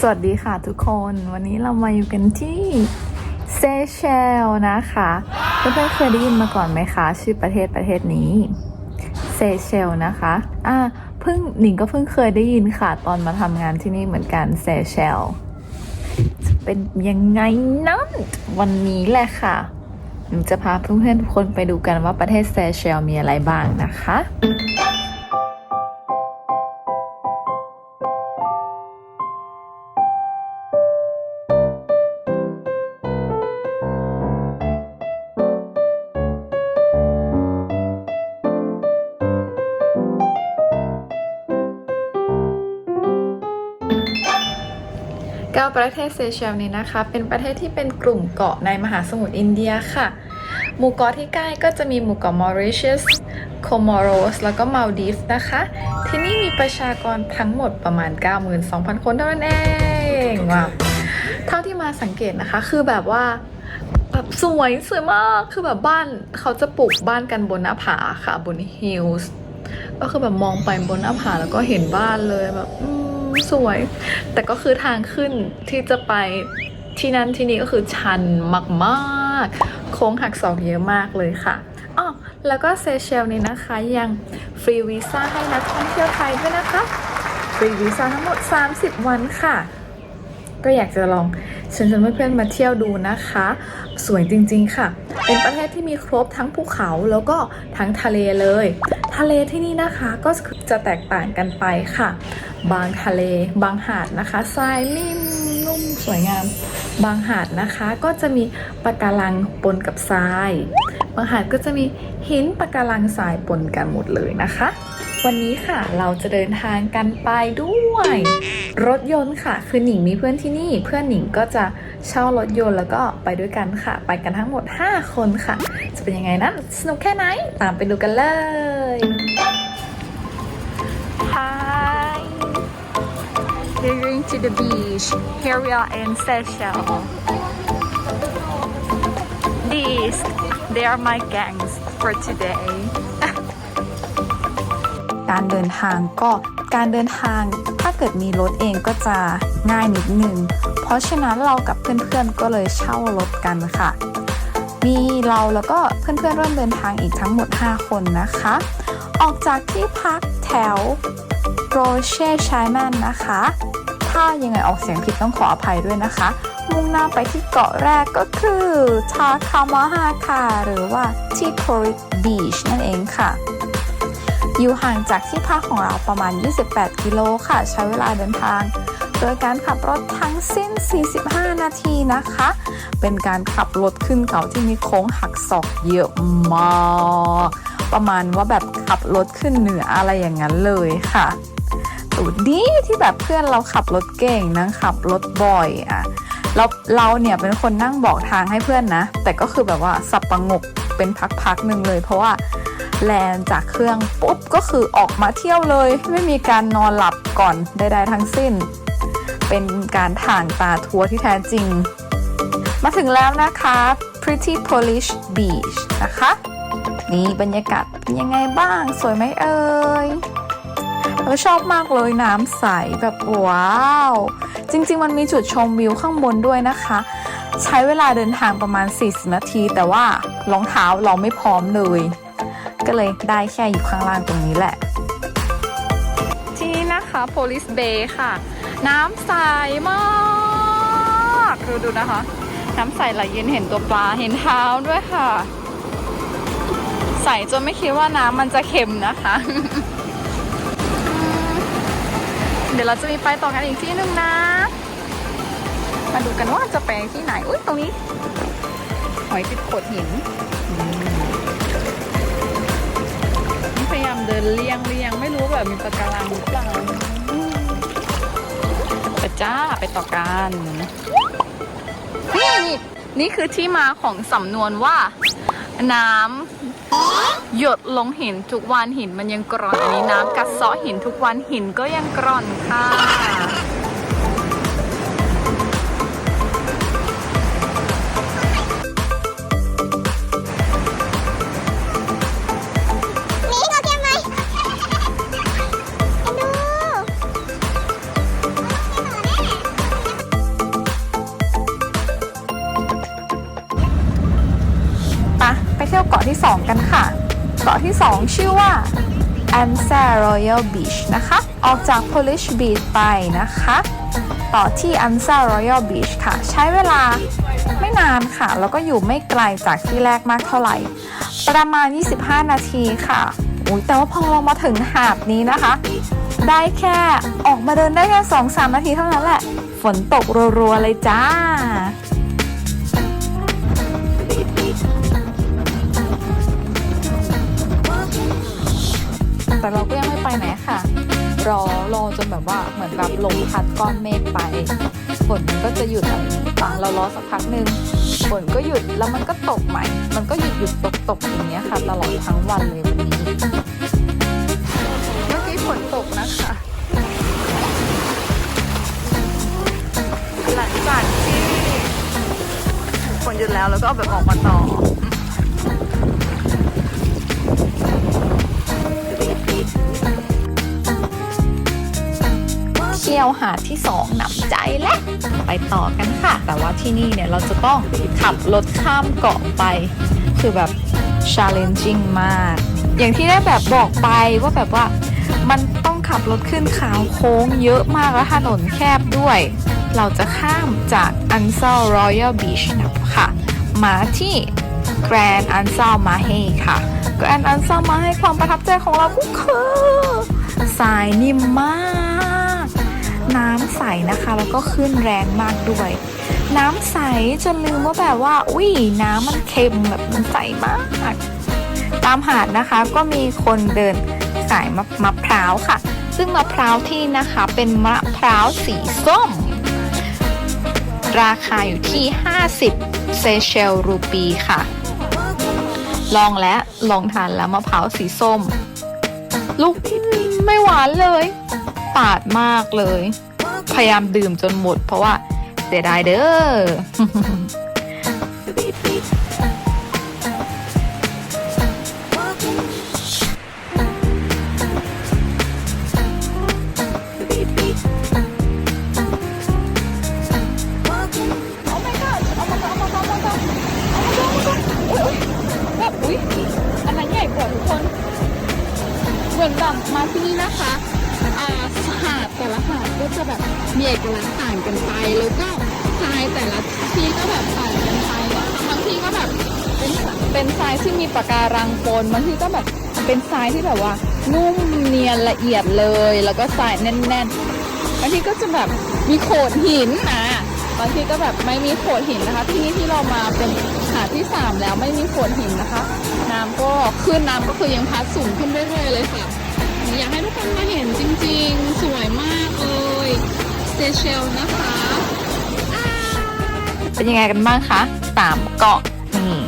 สวัสดีค่ะทุกคนวันนี้เรามาอยู่กันที่เซเชลนะคะเพื่อนๆเคยได้ยินมาก่อนไหมคะ ชื่อประเทศประเทศนี้เซเชลนะคะอ่าเพิ่งหนิงก็เพิ่งเคยได้ยินค่ะ ตอนมาทำงานที่นี่เหมือนกันเซเชลจะเป็นยังไงนั้นวันนี้แหละค่ะหนูจะพาเพื่อนๆทุกคนไปดูกันว่าประเทศเซเชลมีอะไรบ้างนะคะ ก้าประเทศเซเชลนี้นะคะ เป็นประเทศที่เป็นกลุ่มเกาะในมหาสมุทรอินเดียค่ะ หมู่เกาะที่ใกล้ก็จะมีหมู่เกาะมอริเชียสโคมอโรสแล้วก็มาลดีฟส์นะคะ ที่นี่มีประชากรทั้งหมดประมาณ 92,000 คนเท่านั้นเองว้าวเท่าที่มาสังเกตนะคะคือแบบว่าแบบสวยสวยมากคือแบบบ้านเขาจะปลูกบ้านกันบนหน้าผาค่ะบนฮิลส์ก็คือแบบมองไปบนหน้าผาแล้วก็เห็นบ้านเลยแบบอืม สวย แต่ก็คือทางขึ้นที่จะไปที่นั้นที่นี่ก็คือชันมากๆ โค้งหักศอกเยอะมากเลยค่ะอ๋อแล้วก็เซเชลนี่นะคะยังฟรีวีซ่าให้นักท่องเที่ยวไทยด้วยนะคะ ฟรีวีซ่าทั้งหมด 30 วันค่ะ ก็อยากจะลองเชิญชวนเพื่อนๆมาเที่ยวดูนะคะ สวยจริงๆค่ะ เป็นประเทศที่มีครบทั้งภูเขาแล้วก็ทั้งทะเลเลย ทะเลที่นี่นะคะก็จะแตกต่างกันไปค่ะ บางทะเลบางหาดนะคะทรายนิ่มนุ่มสวยงาม บางหาดนะคะก็จะมีปะการังปนกับทราย บางหาดก็จะมีหินปะการังทรายปนกันหมดเลยนะคะ วันนี้ค่ะเราจะเดินทางกันไปด้วย รถยนต์ค่ะ คือหนิงมีเพื่อนที่นี่ เพื่อนหนิงก็จะเช่ารถยนต์แล้วก็ไปด้วยกันค่ะ ไปกันทั้งหมด 5 คนค่ะ จะเป็นยังไงนั้นสนุกแค่ไหนตามไปดูกันเลย We're going to the beach Here we are in Seychelles These they are my gangs for today การเดินทางก็การเดินทางถ้าเกิดมีรถเองก็จะง่ายนิดนึง เพราะฉะนั้นเรากับเพื่อนๆก็เลยเช่ารถกันค่ะ มีเราแล้วก็เพื่อนๆริ่มเดินทางอีกทั้งหมด 5 คนนะคะ ออกจากที่พักแถวโรเช่ชายแมนนะคะ ถ้ายังไงออกเสียงผิดต้องขออภัยด้วยนะคะ มุ่งหน้าไปที่เกาะแรกก็คือทาคามาฮาค่ะหรือว่าที่โคริกบีชนั่นเองค่ะ อยู่ห่างจากที่พักของเราประมาณ 28 กิโลค่ะ ใช้เวลาเดินทาง โดยการขับรถทั้งสิ้น 45 นาทีนะคะ เป็นการขับรถขึ้นเขาที่มีโค้งหักศอกเยอะมากประมาณว่าแบบขับรถขึ้นเหนืออะไรอย่างนั้นเลยค่ะ ตูดีที่แบบเพื่อนเราขับรถเก่งนะขับรถบ่อยอะเราเราเนี่ยเป็นคนนั่งบอกทางให้เพื่อนนะ แต่ก็คือแบบว่าสับประงกเป็นพักๆหนึ่งเลย เพราะว่าแลนจากเครื่องปุ๊บก็คือออกมาเที่ยวเลย ไม่มีการนอนหลับก่อนใดๆทั้งสิ้น เป็นการถ่างตาทัวร์ที่แท้จริง มาถึงแล้วนะคะ Pretty Polish Beach นะคะ นี่บรรยากาศเป็นยังไงบ้างสวยไหมเอ่ย เราชอบมากเลยน้ำใสแบบว้าว จริง ๆ มันมีจุดชมวิวข้างบนด้วยนะคะ ใช้เวลาเดินทางประมาณ 40 นาที แต่ว่ารองเท้าเราไม่พร้อมเลย ก็เลยได้แค่อยู่ข้างล่างตรงนี้แหละ ที่นี่นะคะ Police Bay ค่ะ น้ำใสมากดูดูนะคะ น้ำใสไหลเย็นเห็นตัวปลาเห็นเท้าด้วยค่ะ ใสจนไม่คิดว่าน้ำมันจะเค็มนะคะ เดี๋ยวเราจะมีไปต่อกันอีกที่หนึ่งนะ มาดูกันว่าจะไปที่ไหน อุ้ยตรงนี้ หอยติดโขดหินพยายามเดินเลี่ยงเลี่ยงไม่รู้แบบมีปะการังหรือเปล่าไปจ้าไปต่อกันนี่นี่นี่คือที่มาของสำนวนว่า น้ำ หยดลงหินทุกวันหินมันยังกร่อน อันนี้น้ำกัดเซาะหินทุกวันหินก็ยังกร่อนค่ะ กาะที่ 2 ชื่อว่า a n s a Royal Beach นะคะ ออกจาก Polish Beach ไปนะคะ ต่อที่ a n s a Royal Beach ค่ะ ใช้เวลาไม่นานค่ะ แล้วก็อยู่ไม่ไกลจากที่แรกมากเท่าไหร่ ประมาณ 25 นาทีค่ะอุ้ยแต่ว่าพอเรามาถึงหาดนี้นะคะ ได้แค่ออกมาเดินได้แค่ 2-3 นาทีเท่านั้นแหละ ฝนตกรัวๆเลยจ้า แต่เราก็ยังไม่ไปไหนค่ะ รอรอจนแบบว่าเหมือนแบบลมพัดก้อนเมฆไปฝนมันก็จะหยุดอะไรต่างเรารอสักพักหนึ่งฝนก็หยุดแล้วมันก็ตกใหม่ มันก็หยุดหยุดตกตกอย่างเงี้ยค่ะตลอดทั้งวันเลยวันนี้เมื่อกี้ฝนตกนะคะ หลังจากที่ฝนหยุดแล้วแล้วก็เอาแบบออกมาต่อ ที่ยวหาดที่สองหนำใจและไปต่อกันค่ะ แต่ว่าที่นี่เนี่ยเราจะต้องขับรถข้ามเกาะไป คือแบบ challenging มาก อย่างที่ได้แบบบอกไปว่าแบบว่ามันต้องขับรถขึ้นขาวโค้งเยอะมากและถนนแคบด้วย เราจะข้ามจากอันซ l Royal Beach นะคะมาที่ Grand a n s a l Mahe ค่ะ Grand a n s a l Mahe ความประทับใจของเราก็คือทรายนิ่มมาก น้ำใสนะคะ แล้วก็ขึ้นแรงมากด้วย น้ำใสจนลืมว่าแบบว่า อุ้ยน้ำมันเค็มแบบมันใสมากตามหาดนะคะก็มีคนเดินขายมะมะพร้าวค่ะ ซึ่งมะพร้าวที่นะคะเป็นมะพร้าวสีส้ม ราคาอยู่ที่ 50 เซเชลรูปีค่ะ ลองและลองทานแล้วมะพร้าวสีส้ม ลูกไม่หวานเลย ปาดมากเลย พยายามดื่มจนหมด เพราะว่าเสียดายเด้อ กันไปแล้วก็ทรายแต่ละที่ก็แบบต่างกันไปอะบางที่ก็แบบเป็นเป็นทรายที่มีปะการังปนบางที่ก็แบบเป็นทรายที่แบบว่า นุ่มเนียนละเอียดเลย แล้วก็ทรายแน่นๆบางทีก็จะแบบมีโขดหินนะบางทีก็แบบไม่มีโขดหินนะคะ ที่นี่ที่เรามาเป็นหาดที่ 3 แล้วไม่มีโขดหินนะคะ น้ำก็ขึ้นน้ำก็คือยังพัดสูงขึ้นเรื่อยๆเลยค่ะอยากให้ทุกคนมาเห็นจริงๆ สวยมาก เซเชลนะคะ เป็นยังไงกันบ้างคะสามเกาะนี่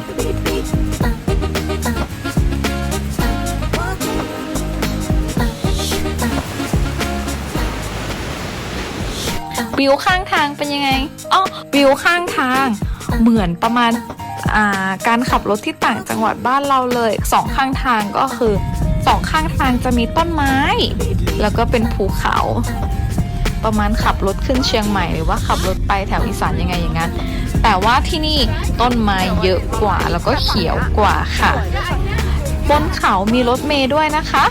วิวข้างทางเป็นยังไงอ๋อวิวข้างทาง เหมือนประมาณาการขับรถที่ต่างจังหวัดบ้านเราเลยสองข้างทางก็คือสองข้างทางจะมีต้นไม้ แล้วก็เป็นภูเขา ประมาณขับรถขึ้นเชียงใหม่หรือว่าขับรถไปแถวอีสานยังไงอย่างนั้น แต่ว่าที่นี่ต้นไม้เยอะกว่าแล้วก็เขียวกว่าค่ะ บนเขามีรถเมย์ด้วยนะคะ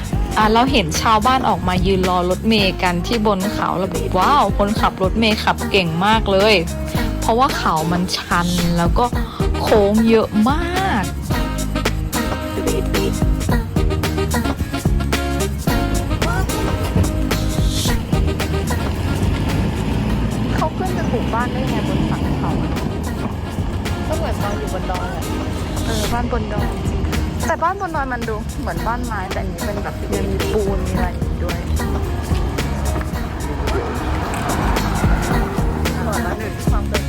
เราเห็นชาวบ้านออกมายืนรอรถเมย์กันที่บนเขาแล้วแบบว้าวคนขับรถเมย์ขับเก่งมากเลย เพราะว่าเขามันชันแล้วก็โค้งเยอะมาก เราอยู่บนดอยเออบ้านบนดอยแต่บ้านบนดอยมันดูเหมือนบ้านไม้แต่อันนี้เป็นแบบยังมีปูนมีอะไรอยู่ด้วยหัวละหนึ่งความเป็น